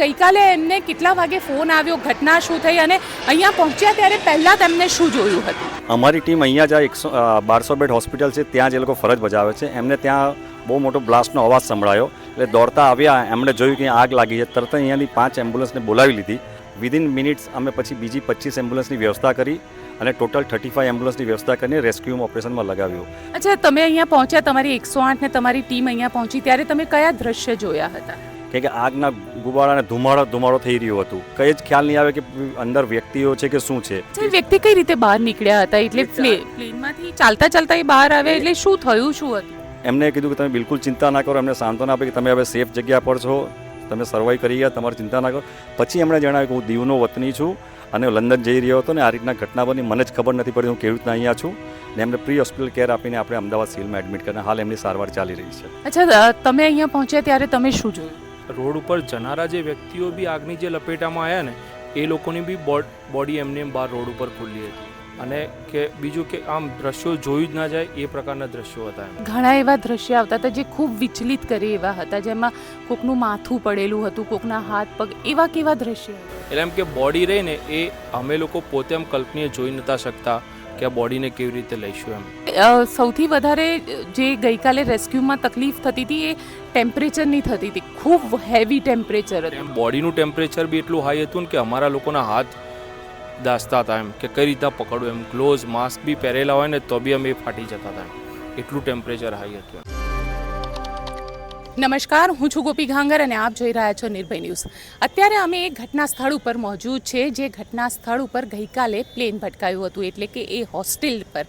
ગઈકાલે એમને કેટલા વાગે ફોન આવ્યો ઘટના શું થઈ અને અહીંયા પહોંચ્યા ત્યારે પહેલાં તેમને શું જોયું હતું? અમારી ટીમ અહીંયા જ્યાં એકસો બારસો બેડ હોસ્પિટલ છે ત્યાં જ એ લોકો ફરજ બજાવે છે. એમને ત્યાં બહુ મોટો બ્લાસ્ટનો અવાજ સંભળાયો. એટલે દોડતા આવ્યા એમણે જોયું કે આગ લાગી છે. તરત અહીંયાની પાંચ એમ્બ્યુલન્સને બોલાવી લીધી. વિધિન મિનિટ્સ અમે પછી બીજી પચીસ એમ્બ્યુલન્સની વ્યવસ્થા કરી અને ટોટલ થર્ટી ફાઈવ એમ્બ્યુલન્સની વ્યવસ્થા કરીને રેસ્ક્યુ ઓપરેશનમાં લગાવ્યું. અચ્છા તમે અહીંયા પહોંચ્યા તમારી એકસો આઠ ને તમારી ટીમ અહીંયા પહોંચી. ત્યારે તમે કયા દ્રશ્ય જોયા હતા? કે કે આગના ગુબાળાને ધુમાડો ધુમાડો થઈ રહ્યો હતું. કંઈ જ ખ્યાલ નહીં આવે કે અંદર વ્યક્તિઓ છે કે શું છે. વ્યક્તિ કઈ રીતે બહાર નીકળ્યા હતા? એટલે પ્લેનમાંથી ચાલતા ચાલતા એ બહાર આવે એટલે શું થયું શું હતું? એમને કીધું કે તમે બિલકુલ ચિંતા ના કરો એમને સાંત્વના આપી કે તમે હવે સેફ જગ્યા પર છો તમે સર્વાઈવ કરી ગયા તમારે ચિંતા ના કરો. પછી એમણે જણાવ્યું કે હું દીવનો વતની છું અને લંડન જઈ રહ્યો હતો ને આ રીતના ઘટના બની. મને જ ખબર નથી પડી હું કેવી રીતના અહીંયા છું. ને એમને પ્રી હોસ્પિટલ કેર આપીને આપણે અમદાવાદ સિવિલમાં એડમિટ કરીને હાલ એમની સારવાર ચાલી રહી છે. અચ્છા તમે અહીંયા પહોંચ્યા ત્યારે તમે શું જોયું? રોડ ઉપર જનારા જે વ્યક્તિઓ બી આગની જે લપેટામાં આવ્યા ને એ લોકોની બી બોડ- એમને એમ બહાર રોડ ઉપર ખુલ્લી હતી. અને કે બીજું કે આમ દ્રશ્યો જોયું જ ના જાય એ પ્રકારના દ્રશ્યો હતા ઘણા એવા દ્રશ્ય આવતા હતા જે ખૂબ વિચલિત કરે એવા હતા જેમાં કોકનું માથું પડેલું હતું કોકના હાથ પગ એવા કેવા દ્રશ્યો એટલે એમ કે બોડી રહીને એ અમે લોકો પોતે એમ કલ્પનીય જોઈ નતા શકતા કે આ બોડીને કેવી રીતે લઈશું એમ. સૌથી વધારે જે ગઈકાલે રેસ્ક્યુમાં તકલીફ થતી હતી એ ટેમ્પરેચરની થતી હતી. ખૂબ હેવી ટેમ્પરેચર હતું. બોડીનું ટેમ્પરેચર બી એટલું હાઈ હતું ને કે અમારા લોકોના હાથ દાસતા હતા એમ કે કઈ રીતના પકડવું એમ. ગ્લોઝ માસ્ક બી પહેરેલા હોય ને તો બી અમે ફાટી જતા હતા એટલું ટેમ્પરેચર હાઈ હતું નમસ્કાર હું છું ગોપી ઘાંગર અને આપ જોઈ રહ્યા છો નિર્ભય ન્યૂઝ. અત્યારે અમે એક ઘટના સ્થળ ઉપર મોજૂદ છે જે ઘટના સ્થળ ઉપર ગઈકાલે પ્લેન ભટકાયું હતું એટલે કે એ હોસ્ટેલ પર.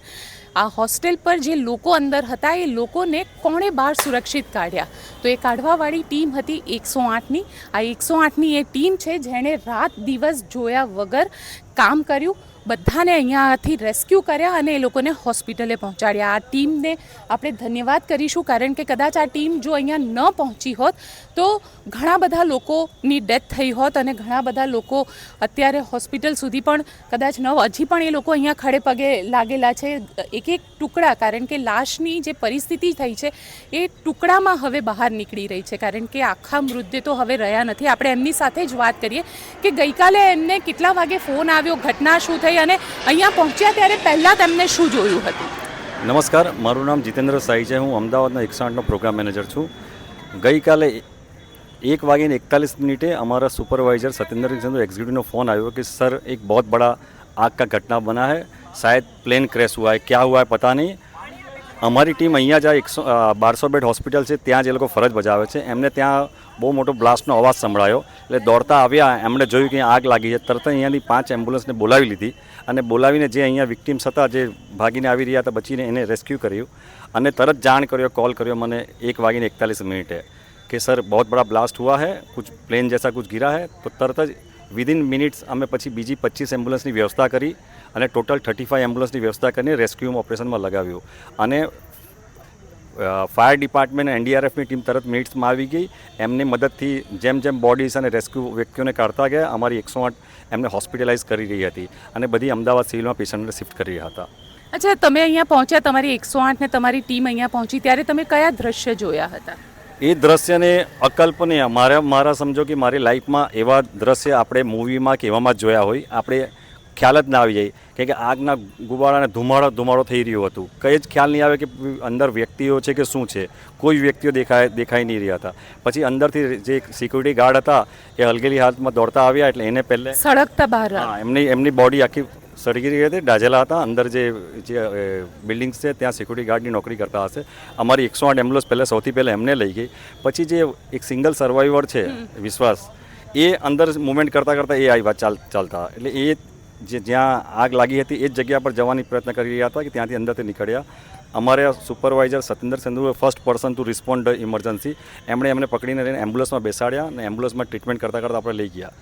આ હોસ્ટેલ પર જે લોકો અંદર હતા, એ લોકોને કોણે બહાર સુરક્ષિત કાઢ્યા? તો એ કાઢવાવાળી ટીમ હતી એકસો આઠની. આ એકસો આઠની એ ટીમ છે જેણે રાત દિવસ જોયા વગર કામ કર્યું, બધાને અહીંયાથી રેસ્ક્યુ કર્યા અને એ લોકોને હોસ્પિટલે પહોંચાડ્યા. આ ટીમને આપણે ધન્યવાદ કરીશું, કારણ કે કદાચ આ ટીમ જો અહીંયા ન પહોંચી હોત, તો ઘણા બધા લોકોની ડેથ થઈ હોત અને ઘણા બધા લોકો અત્યારે હોસ્પિટલ સુધી પણ કદાચ ન હજી પણ એ લોકો અહીંયા ખડે પગે લાગેલા છે. એક એક ટુકડા, કારણ કે લાશની જે પરિસ્થિતિ થઈ છે, એ ટુકડામાં હવે બહાર નીકળી રહી છે. કારણ કે આખા મૃતદેહ તો હવે રહ્યા નથી. આપણે એમની સાથે જ વાત કરીએ કે ગઈકાલે એમને કેટલા વાગે ફોન આવ્યો? આવ્યો, ઘટના શું થઈ અને અહીંયા પહોંચ્યા ત્યારે પહેલાં તેમને શું જોયું હતું? નમસ્કાર, મારું નામ જીતેન્દ્ર સાઈ છે. હું અમદાવાદના એકસાઠનો પ્રોગ્રામ મેનેજર છું. ગઈકાલે એક वागे એકતાલીસ મિનિટે અમારા supervisor supervisor Satyendra Singh phone આવ્યો કે, સર, એક બહુ सर આગ કા ઘટના બના का શાયદ પ્લેન ક્રેશ शायद प्लेन क्रैश हुआ है क्या हुआ અમારી ટીમ અહીંયા જાય એકસો બારસો બેડ હોસ્પિટલ છે. ત્યાં જે લોકો ફરજ બજાવે છે. એમને ત્યાં બહુ મોટો બ્લાસ્ટનો અવાજ સંભળાયો. એટલે દોડતા આવ્યા, એમણે જોયું કે આગ લાગી છે. તરત અહીંયાની પાંચ એમ્બ્યુલન્સને બોલાવી લીધી અને બોલાવીને જે અહીંયા વિક્ટિમ્સ હતા, જે ભાગીને આવી રહ્યા હતા, બચીને એને રેસ્ક્યુ કર્યું અને તરત જાણ કર્યો, કોલ કર્યો મને એક વાગીને એકતાલીસ મિનિટે કે, સર બહુ બડા બ્લાસ્ટ હુઆ હૈ, કુછ પ્લેન જૈસા કુછ ગિરા હૈ. તો તરત જ વિધિન મિનિટ્સ અમે પછી બીજી પચીસ એમ્બ્યુલન્સની વ્યવસ્થા કરી અને ટોટલ થર્ટી ફાઇવ એમ્બ્યુલન્સની વ્યવસ્થા કરીને રેસ્ક્યુ ઓપરેશનમાં લગાવ્યું. અને ફાયર ડિપાર્ટમેન્ટ એનડીઆરએફની ટીમ તરત મિનિટ્સમાં આવી ગઈ. એમની મદદથી જેમ જેમ બોડીઝ અને રેસ્ક્યુ વ્યક્તિઓને કાઢતા ગયા અમારી એકસો આઠ એમને હોસ્પિટલાઇઝ કરી રહી હતી અને બધી અમદાવાદ સિવિલમાં પેશન્ટને શિફ્ટ કરી રહ્યા હતા. અચ્છા તમે અહીંયા પહોંચ્યા તમારી એકસો આઠને તમારી ટીમ અહીંયા પહોંચી ત્યારે તમે કયા દ્રશ્ય જોયા હતા? એ દ્રશ્યને અકલ્પનીય મારા મારા સમજો કે મારી લાઈફમાં એવા દ્રશ્ય આપણે મૂવીમાં કે એવામાં જોયા હોય. આપણે ખ્યાલ જ ના આવી જાય. કે કે આગના ગુબાળાને ધુમાડો ધુમાડો થઈ રહ્યો હતું. કંઈ જ ખ્યાલ નહીં આવે કે અંદર વ્યક્તિઓ છે કે શું છે. કોઈ વ્યક્તિઓ દેખાય દેખાઈ નહીં રહ્યા હતા. પછી અંદરથી જે સિક્યુરિટી ગાર્ડ હતા એ હલગેલી હાથમાં દોડતા આવ્યા એટલે એને પહેલે સળગતા બહાર હા એમની એમની બોડી આખી સળગી રહી હતી ડાજેલા હતા. અંદર જે જે બિલ્ડિંગ્સ છે ત્યાં સિક્યુરિટી ગાર્ડની નોકરી કરતા હશે. અમારી એકસો આઠ એમ્બ્યુલન્સ પહેલાં સૌથી પહેલાં એમને લઈ ગઈ. પછી જે એક સિંગલ સર્વાઈવર છે વિશ્વાસ એ અંદર મુવમેન્ટ કરતાં કરતાં એ આવ્યા ચાલ ચાલતા. એટલે એ જે જ્યાં આગ લાગી હતી એ જ જગ્યા પર જવાની પ્રયત્ન કરી રહ્યા હતા કે ત્યાંથી અંદરથી નીકળ્યા. અમારે supervisor Satyendra Sindhu first person to respond emergency એમણે એમને પકડીને લઈને એમ્બ્યુલન્સમાં બેસાડ્યા અને એમ્બ્યુલન્સમાં ટ્રીટમેન્ટ કરતાં કરતાં આપણે લઈ ગયા.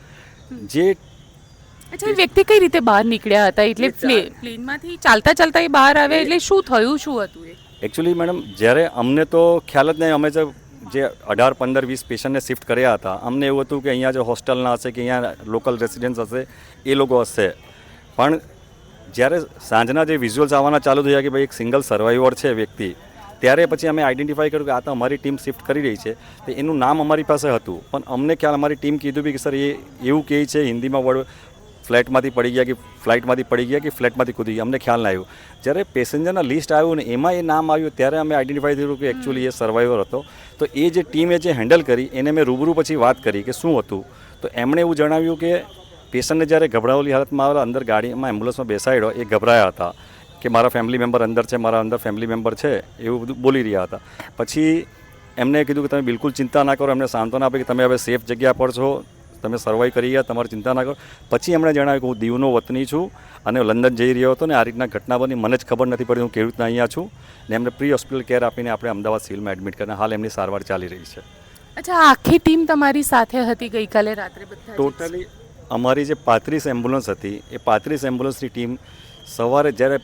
જે અચ્છા વ્યક્તિ કઈ રીતે બહાર નીકળ્યા હતા? એટલે પ્લેનમાંથી ચાલતા ચાલતા એ બહાર આવે એટલે શું થયું શું હતું એકચ્યુઅલી મેડમ જ્યારે અમને તો ખ્યાલ જ નહીં અમે જે જે અઢાર પંદર વીસ પેશન્ટને શિફ્ટ કર્યા હતા અમને એવું હતું કે અહીંયા જે હોસ્ટેલના હશે કે અહીંયા લોકલ રેસિડેન્સ હશે એ લોકો હશે. પણ જ્યારે સાંજના જે વિઝ્યુઅલ્સ આવવાના ચાલુ થયા કે ભાઈ એક સિંગલ સર્વાઈવર છે વ્યક્તિ, ત્યારે પછી અમે આઈડેન્ટિફાઈ કર્યું કે આ તો અમારી ટીમ શિફ્ટ કરી રહી છે, તો એનું નામ અમારી પાસે હતું. પણ અમને ખ્યાલ અમારી ટીમ કીધું કે સર, એ એવું કહે છે, હિન્દીમાં વર્ડ ફ્લાઇટમાંથી પડી ગયા કે ફ્લાઇટમાંથી પડી ગયા કે ફ્લાઇટમાંથી કૂદી ગયા? અમને ખ્યાલ ના આવ્યો. જ્યારે પેસેન્જરના લિસ્ટ આવ્યું ને એમાં એ નામ આવ્યું, ત્યારે અમે આઈડેન્ટિફાઈ થયું કે એકચ્યુઅલી એ સર્વાઈવર હતો. તો એ જે ટીમે જે હેન્ડલ કરી, એને મેં રૂબરૂ પછી વાત કરી કે શું હતું? તો એમણે એવું જણાવ્યું કે પેશન્ટને જ્યારે ગભરાવેલી હાલતમાં આવેલા અંદર ગાડીમાં એમ્બ્યુલન્સમાં બેસાડ્યો એ ગભરાયા હતા કે મારા ફેમિલી મેમ્બર અંદર છે મારા અંદર ફેમિલી મેમ્બર છે એવું બધું બોલી રહ્યા હતા. પછી એમને કીધું કે તમે બિલકુલ ચિંતા ના કરો એમને સાંત્વના આપી કે તમે હવે સેફ જગ્યા પર છો તમે સર્વાઈવ કરી ગયા તમારી ચિંતા ના કરો. પછી એમણે જણાવ્યું કે હું દીવનો વતની છું અને લંડન જઈ રહ્યો હતો ને આ રીતના ઘટના બની. મને જ ખબર નથી પડી હું કેવી રીતના અહીંયા છું. ને એમને પ્રી હોસ્પિટલ કેર આપીને આપણે અમદાવાદ સિવિલમાં એડમિટ કરીને હાલ એમની સારવાર ચાલી રહી છે. અચ્છા આખી ટીમ તમારી સાથે હતી ગઈકાલે રાત્રે બધા ટોટલી અમારી જે પાંત્રીસ એમ્બ્યુલન્સ હતી એ પાંત્રીસ એમ્બ્યુલન્સની ટીમ સવારે જ્યારે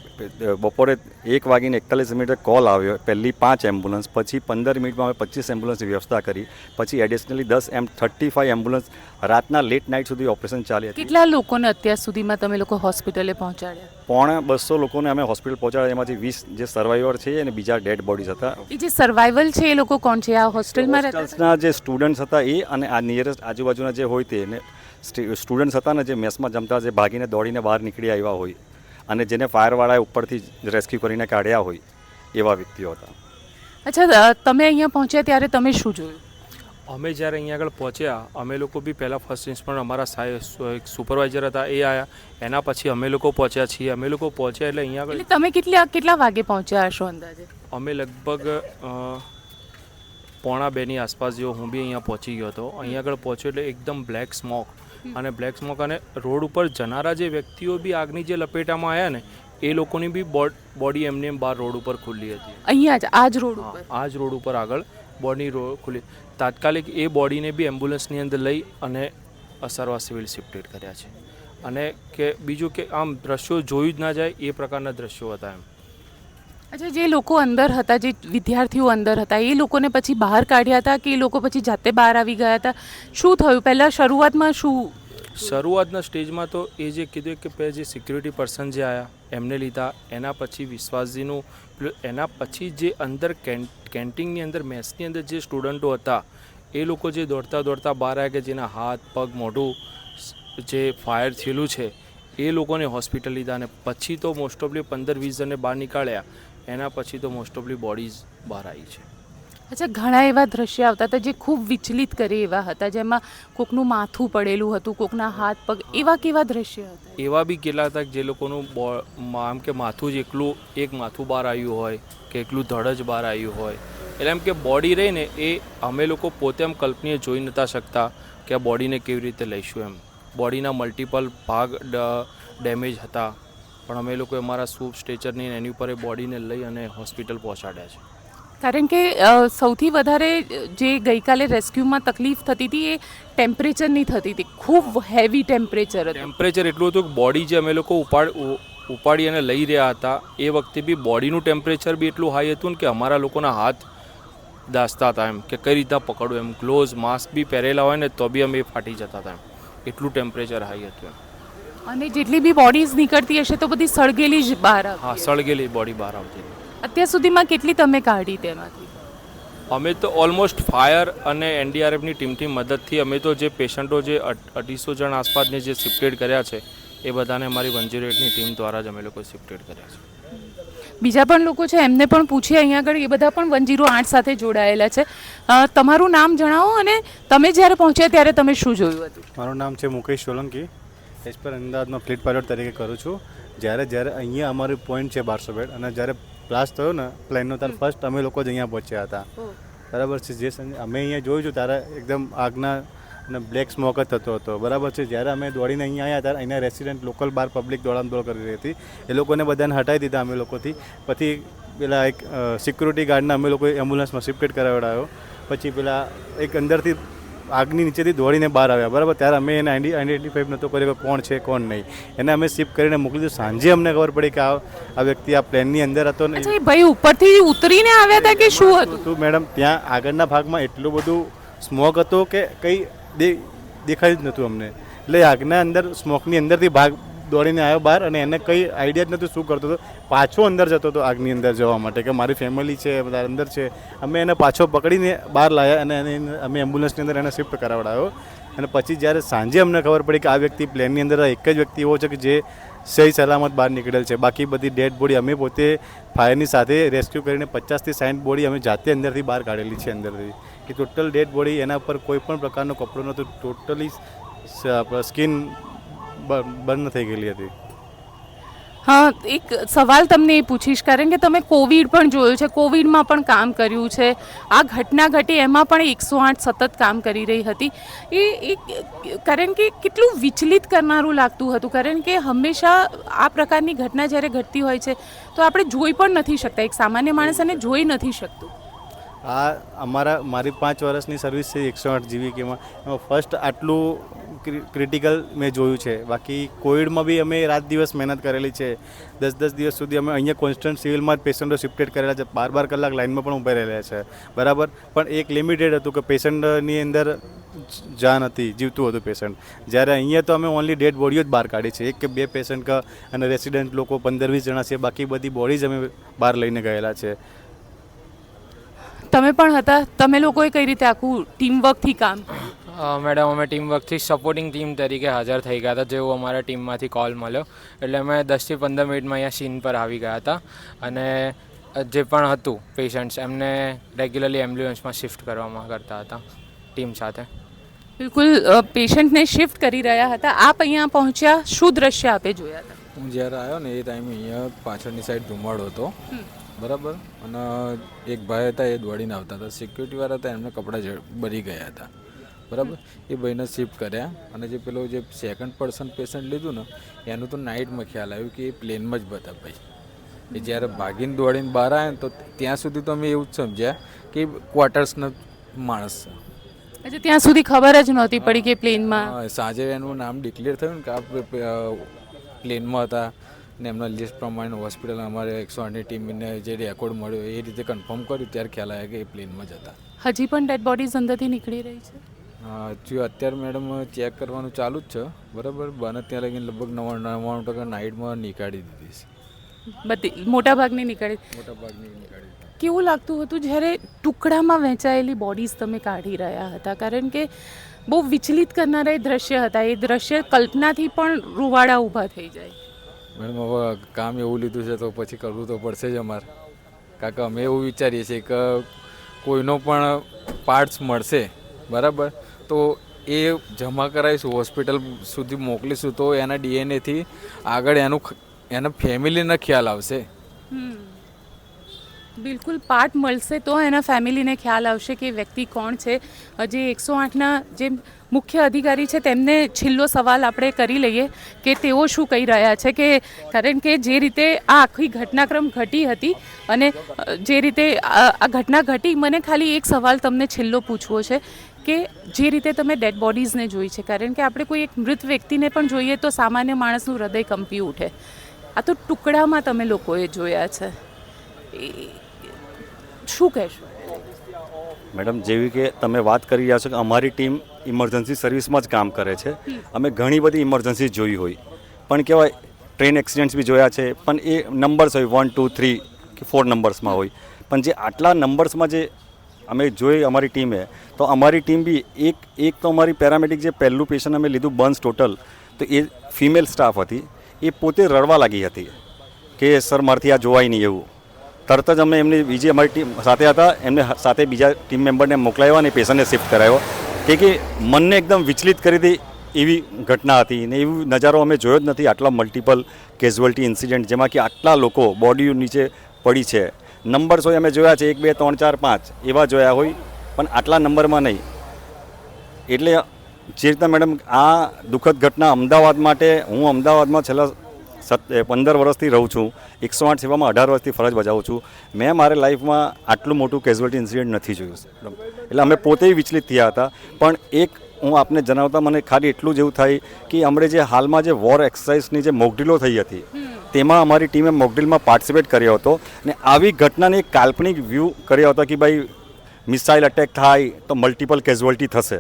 બપોરે એક વાગીને એકતાલીસ મિનિટે કોલ આવ્યો પહેલી પાંચ એમ્બ્યુલન્સ પછી પંદર મિનિટમાં અમે પચીસ એમ્બ્યુલન્સની વ્યવસ્થા કરી પછી એડિશનલી દસ એમ થર્ટી ફાઇવ એમ્બ્યુલન્સ રાતના લેટ નાઇટ સુધી ઓપરેશન ચાલી હતી. કેટલા લોકોને અત્યાર સુધીમાં તમે લોકો હોસ્પિટલે પહોંચાડ્યા? પોણા બસો લોકોને અમે હોસ્પિટલ પહોંચાડ્યા એમાંથી વીસ જે સર્વાઈવર છે અને બીજા ડેડ બોડીઝ હતા. એ જે સર્વાઈવલ છે એ લોકો કોણ છે? આ હોસ્ટેલમાં રહેતા જે સ્ટુડન્ટ્સ હતા એ અને આ નિયરેસ્ટ આજુબાજુના જે હોય તે ને સ્ટુડન્ટ્સ હતા ને જે મેસમાં જમતા જે ભાગીને દોડીને બહાર નીકળી આવ્યા હોય અને જેને ફાયરવાળાએ ઉપરથી રેસ્ક્યુ કરીને કાઢ્યા હોય એવા વ્યક્તિઓ હતા. અચ્છા તમે અહીંયા પહોંચ્યા ત્યારે તમે શું જોયું? અમે જ્યારે અહીંયા આગળ પહોંચ્યા અમે લોકો બી પહેલાં ફર્સ્ટ ઇન્સ્પેક્ટર અમારા સુપરવાઇઝર હતા એ આવ્યા એના પછી અમે લોકો પહોંચ્યા છીએ. અમે લોકો પહોંચ્યા એટલે અહીંયા આગળ તમે કેટલા કેટલા વાગે પહોંચ્યા હશો અંદાજે? અમે લગભગ પોણા બેની આસપાસ જેવો હું બી અહીંયા પહોંચી ગયો હતો. અહીંયા આગળ પહોંચ્યો એટલે એકદમ બ્લેક સ્મોક અને બ્લેક સ્મોક અને રોડ ઉપર જનારા જે વ્યક્તિઓ બી આગની જે લપેટામાં આવ્યા ને એ લોકોની બી બોડી એમને એમ બહાર રોડ ઉપર ખુલ્લી હતી. અહીંયા જ આ જ રોડ ઉપર? આ જ રોડ ઉપર આગળ બોડી રોડ ખુલ્લી. તાત્કાલિક એ બોડીને બી એમ્બ્યુલન્સની અંદર લઈ અને અસરવા સિવિલ શિફ્ટેડ કર્યા છે. અને કે બીજું કે આમ દ્રશ્યો જોયું જ ના જાય એ પ્રકારના દ્રશ્યો હતા એમ. અચ્છા, જે લોકો અંદર હતા, જે વિદ્યાર્થીઓ અંદર હતા, એ લોકોને પછી બહાર કાઢ્યા હતા કે એ લોકો પછી જાતે બહાર આવી ગયા હતા? શું થયું? પહેલાં શરૂઆતમાં શું? શરૂઆતના સ્ટેજમાં તો એ જે કીધું કે પહેલાં જે સિક્યુરિટી પર્સન જે આવ્યા એમને લીધા. એના પછી વિશ્વાસજીનું, એના પછી જે અંદર કેન કેન્ટીનની અંદર, મેસની અંદર જે સ્ટુડન્ટો હતા, એ લોકો જે દોડતા દોડતા બહાર આવ્યા કે જેના હાથ, પગ, મોઢું જે ફાયર થયેલું છે, એ લોકોને હોસ્પિટલ લીધા અને પછી તો મોસ્ટ ઓફલી પંદર વીસ જણને બહાર નીકાળ્યા. એના પછી તો મોસ્ટ ઓફલી બોડીઝ બહાર આવી છે. અચ્છા ઘણા એવા દ્રશ્ય આવતા હતા જે ખૂબ વિચલિત કરે એવા હતા જેમાં કોકનું માથું પડેલું હતું કોકના હાથ પગ એવા કેવા દ્રશ્ય હતા? એવા બી કેટલા હતા જે લોકોનું આમ કે માથું જ એકલું એક માથું બહાર આવ્યું હોય કે એકલું ધડ જ બહાર આવ્યું હોય. એટલે એમ કે બોડી રહીને એ અમે લોકો પોતે એમ કલ્પનીય જોઈ નતા શકતા કે આ બોડીને કેવી રીતે લઈશું એમ. બોડીના મલ્ટિપલ ભાગ ડેમેજ હતા. પણ અમે લોકોએ અમારા સૂપ સ્ટેચરની એની ઉપર એ બોડીને લઈ અને હોસ્પિટલ પહોંચાડ્યા છે. કારણ કે સૌથી વધારે જે ગઈકાલે રેસ્ક્યુમાં તકલીફ થતી હતી એ ટેમ્પરેચરની થતી હતી. ખૂબ હેવી ટેમ્પરેચર હતું. ટેમ્પરેચર એટલું હતું કે બોડી જે અમે લોકો ઉપાડ ઉપાડી અને લઈ રહ્યા હતા એ વખતે બી બોડીનું ટેમ્પરેચર બી એટલું હાઈ હતું ને કે અમારા લોકોના હાથ દાસતા હતા એમ કે કઈ રીતના પકડવું એમ ગ્લોવ્સ માસ્ક બી પહેરેલા હોય ને તો બી અમે ફાટી જતા હતા એમ. એટલું ટેમ્પરેચર હાઈ હતું એમ. અને જેટલી બી બોડીઝ નીકળતી હશે તો બધી સળગેલી જ બહાર હા આવતી હશે. સળગેલી બોડી બહાર આવતી. અત્યાર સુધીમાં કેટલી તમે કાઢી તેમાંથી? અમે તો ઓલમોસ્ટ ફાયર અને એનડીઆરએફની ટીમથી મદદથી અમે તો જે પેશન્ટો જે અઢ- અઢીસો જણ આસપાસને જે શિફ્ટેડ કર્યા છે એ બધાને અમારી વન જીરો એટની ટીમ દ્વારા જ અમે લોકો શિફ્ટેડ કર્યા છે. બીજા પણ લોકો છે એમને પણ પૂછીએ અહીંયા આગળ એ બધા પણ વન જીરો આઠ સાથે જોડાયેલા છે. તમારું નામ જણાવો અને તમે જ્યારે પહોંચ્યા ત્યારે તમે શું જોયું હતું? મારું નામ છે મુકેશ સોલંકી. એજ પર અમદાવાદમાં ફ્લીટ પાયલોટ તરીકે કરું છું. જ્યારે જ્યારે અહીંયા અમારું પોઈન્ટ છે બારસો બેડ અને જ્યારે બ્લાસ્ટ થયો ને પ્લેનનો ત્યારે ફર્સ્ટ અમે લોકો જ અહીંયા પહોંચ્યા હતા. બરાબર છે જે સંજે- અમે અહીંયા જોયું છું ત્યારે એકદમ આગના અને બ્લેક સ્મોક જ થતો હતો. બરાબર છે જ્યારે અમે દોડીને અહીંયા આવ્યા ત્યારે અહીંના રેસિડેન્ટ લોકલ બાર પબ્લિક દોડામ દોડ કરી રહી હતી. એ લોકોને બધાને હટાવી દીધા અમે લોકોથી. પછી પેલા એક સિક્યુરિટી ગાર્ડને અમે લોકોએ એમ્બ્યુલન્સમાં શિફ્ટ કરાવડાયો. પછી પેલા એક અંદરથી આગની નીચેથી દોડીને બહાર આવ્યા. બરાબર? ત્યારે અમે એને આઈડેન્ટિફાઈ નહોતો કર્યો કે કોણ છે કોણ નહીં. એને અમે શિફ્ટ કરીને મોકલી દીધું. સાંજે અમને ખબર પડી કે આ આ વ્યક્તિ આ પ્લેનની અંદર હતો ને ભાઈ ઉપરથી ઉતરીને આવ્યા હતા કે શું હતું? તું મેડમ ત્યાં આગળના ભાગમાં એટલું બધું સ્મોક હતો કે કંઈ દેખાયું જ નહોતું અમને. એટલે આગના અંદર સ્મોકની અંદરથી ભાગ દોડીને આવ્યો બહાર અને એને કંઈ આઈડિયા જ નહોતું શું કરતો હતો. પાછો અંદર જતો હતો આગની અંદર જવા માટે કે મારી ફેમિલી છે, બધા અંદર છે. અમે એને પાછો પકડીને બહાર લાવ્યા અને એને અમે એમ્બ્યુલન્સની અંદર એને શિફ્ટ કરાવડાવ્યો અને પછી જ્યારે સાંજે અમને ખબર પડી કે આ વ્યક્તિ પ્લેનની અંદર એક જ વ્યક્તિ એવો છે કે જે સહી સલામત બહાર નીકળેલ છે. બાકી બધી ડેડ બોડી અમે પોતે ફાયરની સાથે રેસ્ક્યુ કરીને પચાસથી સાઠ બોડી અમે જાતે અંદરથી બહાર કાઢેલી છે અંદરથી. કે ટોટલ ડેડ બોડી એના પર કોઈ પણ પ્રકારનો કપડો નહોતો ટોટલી સ્કિન બંધ થઈ ગયેલી હતી. હા એક સવાલ તમને એ પૂછીશ કારણ કે તમે કોવિડ પણ જોયું છે કોવિડમાં પણ કામ કર્યું છે. આ ઘટના ઘટી એમાં પણ એકસો આઠ સતત કામ કરી રહી હતી. એ એક કારણ કે કેટલું વિચલિત કરનારું લાગતું હતું કારણ કે હંમેશા આ પ્રકારની ઘટના જ્યારે ઘટતી હોય છે તો આપણે જોઈ પણ નથી શકતા. એક સામાન્ય માણસ એને જોઈ નથી શકતું. આ અમારા મારી પાંચ વર્ષની સર્વિસ છે એકસો આઠ જીવી કેમાં. એમાં ફર્સ્ટ આટલું ક્રિટિકલ મેં જોયું છે. બાકી કોવિડમાં બી અમે રાત દિવસ મહેનત કરેલી છે. દસ દસ દિવસ સુધી અમે અહીંયા કોન્સ્ટન્ટ સિવિલમાં જ પેશન્ટો શિફ્ટેડ કરેલા છે. બાર બાર કલાક લાઇનમાં પણ ઊભા રહેલા છે. બરાબર? પણ એક લિમિટેડ હતું કે પેશન્ટની અંદર જાન હતી જીવતું હતું પેશન્ટ. જ્યારે અહીંયા તો અમે ઓનલી ડેડ બોડીઓ જ બહાર કાઢી છે. એક કે બે પેશન્ટ કા અને રેસિડેન્ટ લોકો પંદર વીસ જણા છે. બાકી બધી બોડી જ અમે બહાર લઈને ગયેલા છે. તમે પણ હતા. તમે લોકોએ કઈ રીતે આખું ટીમવર્કથી કામ અ, મેડમ અમે ટીમ વર્કથી સપોર્ટિંગ ટીમ તરીકે હાજર થઈ ગયા હતા જેવું અમારા ટીમમાંથી કોલ મળ્યો. એટલે અમે દસથી પંદર મિનિટમાં અહીંયા સીન પર આવી ગયા હતા. અને જે પણ હતું પેશન્ટ્સ એમને રેગ્યુલરલી એમ્બ્યુલન્સમાં શિફ્ટ કરવામાં કરતા હતા ટીમ સાથે. બિલકુલ પેશન્ટને શિફ્ટ કરી રહ્યા હતા. આપ અહીંયા પહોંચ્યા શું દ્રશ્ય આપે જોયા હતા? હું જ્યારે આવ્યો ને એ ટાઈમે અહીંયા પાછળની સાઈડ ધુમાડો હતો. બરાબર? અને એક ભાઈ હતા એ દોડીને આવતા હતા. સિક્યુરિટીવાળા હતા એમને કપડાં જ ગયા હતા. બરાબર? એ ભાઈને શિફ્ટ કર્યા અને જે પેલો જે સેકન્ડ પર્સન પેશન્ટ લીધું ને એનું તો નાઇટમાં ખ્યાલ આવ્યું કે એ પ્લેનમાં જ બધા ભાઈ. એ જ્યારે ભાગીને દોડીને બહાર આવ્યા ને તો ત્યાં સુધી તો અમે એવું જ સમજ્યા કે ક્વાર્ટર્સનો માણસ છે. ત્યાં સુધી ખબર જ નહોતી પડી કે પ્લેનમાં સાંજે એનું નામ ડિક્લેર થયું ને કે આ પ્લેનમાં હતા ને એમના લિસ્ટ પ્રમાણે હોસ્પિટલ અમારે એકસો આઠની ટીમને જે રેકોર્ડ મળ્યો એ રીતે કન્ફર્મ કર્યું ત્યારે ખ્યાલ આવ્યા કે એ પ્લેનમાં જ હતા. હજી પણ ડેડ બોડીઝ અંદરથી નીકળી રહી છે? જો અત્યારે મેડમ ચેક કરવાનું ચાલુ જ છે. બરાબર? બને ત્યાં લગીને લગભગ નવ્વાણું નવ્વાણું ટકા નાઇટમાં નીકાળી દીધી છે. બધી મોટા ભાગની નીકળી. મોટા ભાગની નીકાળી કેવું લાગતું હતું જ્યારે ટુકડામાં વહેંચાયેલી બોડીઝ તમે કાઢી રહ્યા હતા? કારણ કે બહુ વિચલિત કરનારા એ દ્રશ્ય હતા. એ દ્રશ્ય કલ્પનાથી પણ રૂવાડા ઊભા થઈ જાય. મેડમ હવે કામ એવું લીધું છે તો પછી કરવું તો પડશે જ અમારે. કારણ કે અમે એવું વિચારીએ છીએ કે કોઈનો પણ પાર્ટ્સ મળશે. બરાબર? તો એ જમા કરાવીશું, હોસ્પિટલ સુધી મોકલીશું, તો એના ડીએનએથી આગળ એનું એના ફેમિલીને ખ્યાલ આવશે. બિલકુલ પાર્ટ મળશે તો એના ફેમિલીને ખ્યાલ આવશે કે વ્યક્તિ કોણ છે. જે એકસો આઠના જે મુખ્ય અધિકારી છે તેમને છેલ્લો સવાલ આપણે કરી લઈએ કે તેઓ શું કહી રહ્યા છે કે, કારણ કે જે રીતે આ આખી ઘટનાક્રમ ઘટી હતી અને જે રીતે આ ઘટના ઘટી, મને ખાલી એક સવાલ તમને છેલ્લો પૂછવો છે. કે જે રીતે તમે ડેડ બોડીઝને જોઈ છે કારણ કે આપણે કોઈ એક મૃત વ્યક્તિને પણ જોઈએ તો સામાન્ય માણસનું હૃદય કંપી ઉઠે. આ તો ટુકડામાં તમે લોકોએ જોયા છે. શું કહેશો? મેડમ જેવી કે તમે વાત કરી રહ્યા છો કે અમારી ટીમ ઇમરજન્સી સર્વિસમાં જ કામ કરે છે. અમે ઘણી બધી ઇમરજન્સી જોઈ હોય. પણ કહેવાય ટ્રેન એક્સિડન્ટ્સ બી જોયા છે. પણ એ નંબર્સ હોય વન ટુ થ્રી કે ફોર નંબર્સમાં હોય. પણ જે આટલા નંબર્સમાં જે અમે જોઈ અમારી ટીમે. તો અમારી ટીમ બી એક એક તો અમારી પેરામેડિક જે પહેલું પેશન્ટ અમે લીધું બન્સ ટોટલ, તો એ ફિમેલ સ્ટાફ હતી. એ પોતે રડવા લાગી હતી કે સર મારથી આ જોવાય નહીં એવું. તરત જ અમે એમની બીજી અમારી ટીમ સાથે હતા, એમને સાથે બીજા ટીમ મેમ્બરને મોકલાવ્યા અને પેશન્ટને શિફ્ટ કરાવ્યો કે કે મનને એકદમ વિચલિત કરી દે એવી ઘટના હતી ને એવું નજારો અમે જોયો જ નથી આટલા મલ્ટિપલ કેઝ્યુઅલ્ટી ઇન્સિડન્ટ જેમાં કે આટલા લોકો બોડી નીચે પડી છે. નંબર્સ હોય અમે જોયા છે, એક, બે, ત્રણ, ચાર, પાંચ, એવા જોયા હોય, પણ આટલા નંબરમાં નહીં. એટલે જે રીતના મેડમ, આ દુઃખદ ઘટના અમદાવાદ માટે, હું અમદાવાદમાં છેલ્લા સત પંદર વર્ષથી રહું છું, એકસો આઠ સેવામાં અઢાર વર્ષથી ફરજ બજાવું છું. મેં મારી લાઈફમાં આટલું મોટું કેઝ્યુઅલ્ટી ઇન્સિડન્ટ નથી જોયું એટલે અમે પોતે વિચલિત થયા હતા, પણ એક હું આપને જણાવતા મને ખાલી એટલું જ એવું થાય કે હમણે જે હાલમાં જે વોર એક્સરસાઇઝની જે મોકડ્રીલો થઈ હતી, તેમાં અમારી ટીમે મોકડ્રીલમાં પાર્ટિસિપેટ કર્યો હતો ને આવી ઘટનાને કાલ્પનિક વ્યૂ કર્યો હતો કે ભાઈ મિસાઇલ અટેક થાય તો મલ્ટિપલ કેઝ્યુઅલ્ટી થશે.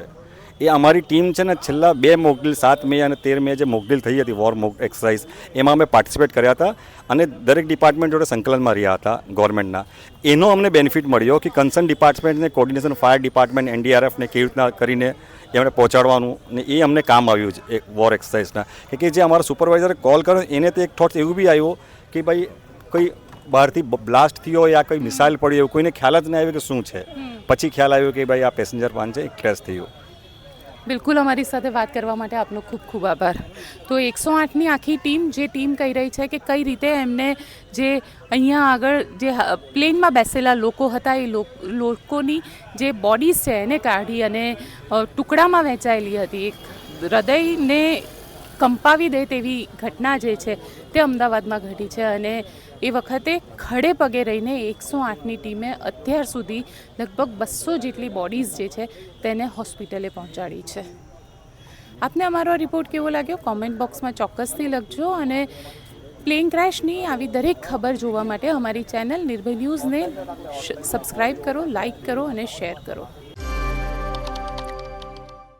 એ અમારી ટીમ છે ને છેલ્લા બે મોકડ્રીલ સાત મે અને તેર મે જે મોકડ્રીલ થઈ હતી વોર મોક એક્સરસાઇઝ એમાં અમે પાર્ટિસિપેટ કર્યા હતા અને દરેક ડિપાર્ટમેન્ટ જોડે સંકલનમાં રહ્યા હતા ગવર્મેન્ટના એનો અમને બેનિફિટ મળ્યો કે કન્સર્ન ડિપાર્ટમેન્ટને કોર્ડિનેશન ફાયર ડિપાર્ટમેન્ટ એનડીઆરએફને કેવી રીતના કરીને એમણે પહોંચાડવાનું ને એ અમને કામ આવ્યું છે એ વોર એક્સરસાઇઝના કે કે જે અમારા સુપરવાઇઝરે કોલ કર્યો એને તો એક થોટ એવું બી આવ્યો કે ભાઈ કોઈ બહારથી બ્લાસ્ટ થયો યા કોઈ મિસાઇલ પડ્યો કોઈને ખ્યાલ જ નહીં આવ્યો કે શું છે. પછી ખ્યાલ આવ્યો કે ભાઈ આ પેસેન્જર પાન છે ક્રેશ થયું. બિલકુલ અમારી સાથે વાત કરવા માટે આપનો ખૂબ ખૂબ આભાર. તો એકસો આઠની આખી ટીમ, જે ટીમ કહી રહી છે કે કઈ રીતે એમને જે અહીંયા આગળ જે પ્લેનમાં બેસેલા લોકો હતા, એ લોકોની જે બોડીઝ છે એને કાઢી અને ટુકડામાં વહેંચાયેલી હતી. એક હૃદયને કંપાવી દે તેવી ઘટના જે છે તે અમદાવાદમાં ઘટી છે અને એ વખતે ખડે પગે રહીને એકસો આઠની ટીમે અત્યાર સુધી લગભગ બસો જેટલી બોડીઝ જે છે તેને હોસ્પિટલે પહોંચાડી છે. આપને અમારો રિપોર્ટ કેવો લાગ્યો? કોમેન્ટ બોક્સમાં ચોક્કસથી લખજો અને પ્લેન ક્રેશની આવી દરેક ખબર જોવા માટે અમારી ચેનલ નિર્ભય ન્યૂઝને સબસ્ક્રાઈબ કરો લાઈક કરો અને શેર કરો.